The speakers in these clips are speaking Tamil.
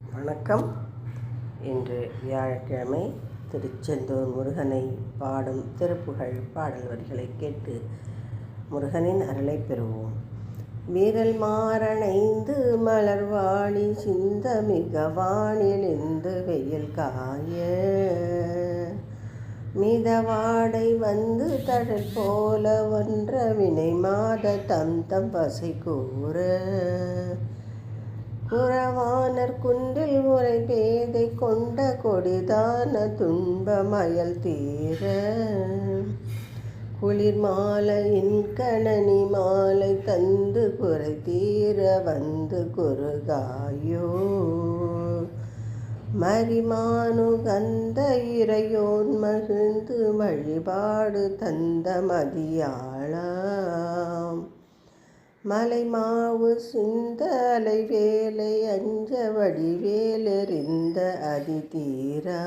வணக்கம். இன்று வியாழக்கிழமை திருச்செந்தூர் முருகனை பாடும் திருப்புகழ் பாடல் வரிகளை கேட்டு முருகனின் அருளை பெறுவோம். வீரல் மாறணைந்து மலர்வாணி சிந்த மிக வானிலிருந்து வெயில் காய. மிதவாடை வந்து தழல் போல ஒன்ற வினை மாத தம் தம் பசை கூற. உறவானர் குன்றில் உரை பேதை கொண்ட கொடிதான துன்பமயல் தீர. குளிர் மாலையின் கணனி மாலை தந்து குறை தீர வந்து குறுகாயோ. மரிமானு கந்த இறையோன் மகிழ்ந்து வழிபாடு தந்த மதியாளாம் மலை மாவு சிந்த அலை வேலை அஞ்ச வடிவேலெறிந்த அதிதீரா.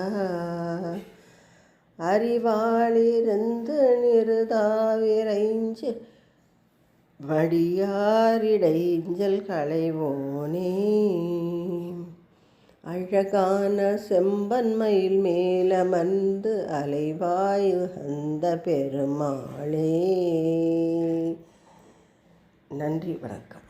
அறிவாளிருந்து நிறுதாவிரைஞ்சு வடியாரிடைஞ்சல் களைவோனே. அழகான செம்பன்மையில் மேலமர்ந்து அலைவாயு அந்த பெருமாளே. நன்றி வணக்கம்.